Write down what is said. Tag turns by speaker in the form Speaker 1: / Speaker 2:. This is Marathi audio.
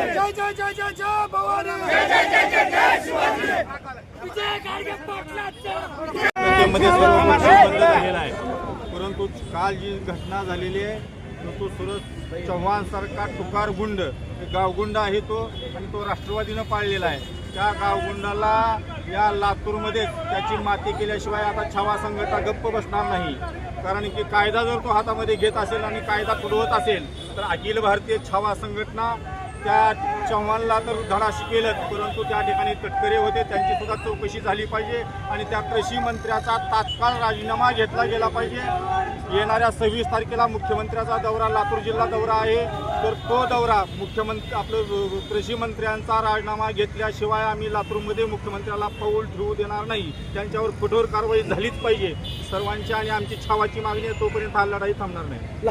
Speaker 1: जय जय जय भवानी। जय जय जय जय जय शिवाजी। विजय गाडगे
Speaker 2: आहे. परंतु काल जी घटना झालेली आहे तो तो सुरज चव्हाण सारखा टुकार गुंड एक गावगुंड आहे तो आणि तो राष्ट्रवादीनं पाळलेला आहे. त्या गावगुंडाला या लातूरमध्येच त्याची माती केल्याशिवाय आता छावा संघटना गप्प बसणार नाही. कारण की कायदा जर तो हातामध्ये घेत असेल आणि कायदा तुडवत असेल तर अखिल भारतीय छावा संघटना त्या चव्हाणला तर धडा शिकेलच परंतु त्या ठिकाणी तटकरे होते त्यांची सुद्धा चौकशी झाली पाहिजे आणि त्या कृषी मंत्र्याचा तात्काळ राजीनामा घेतला गेला पाहिजे. येणाऱ्या सव्वीस तारखेला मुख्यमंत्र्याचा दौरा लातूर जिल्हा दौरा आहे. तर तो दौरा मुख्यमंत्री आपलं कृषी मंत्र्यांचा राजीनामा घेतल्याशिवाय आम्ही लातूरमध्ये मुख्यमंत्र्याला पाऊल ठेवू देणार नाही. त्यांच्यावर कठोर कारवाई झालीच पाहिजे. सर्वांची आणि आमची छावाची मागणी आहे तोपर्यंत हा लढाई थांबणार नाही.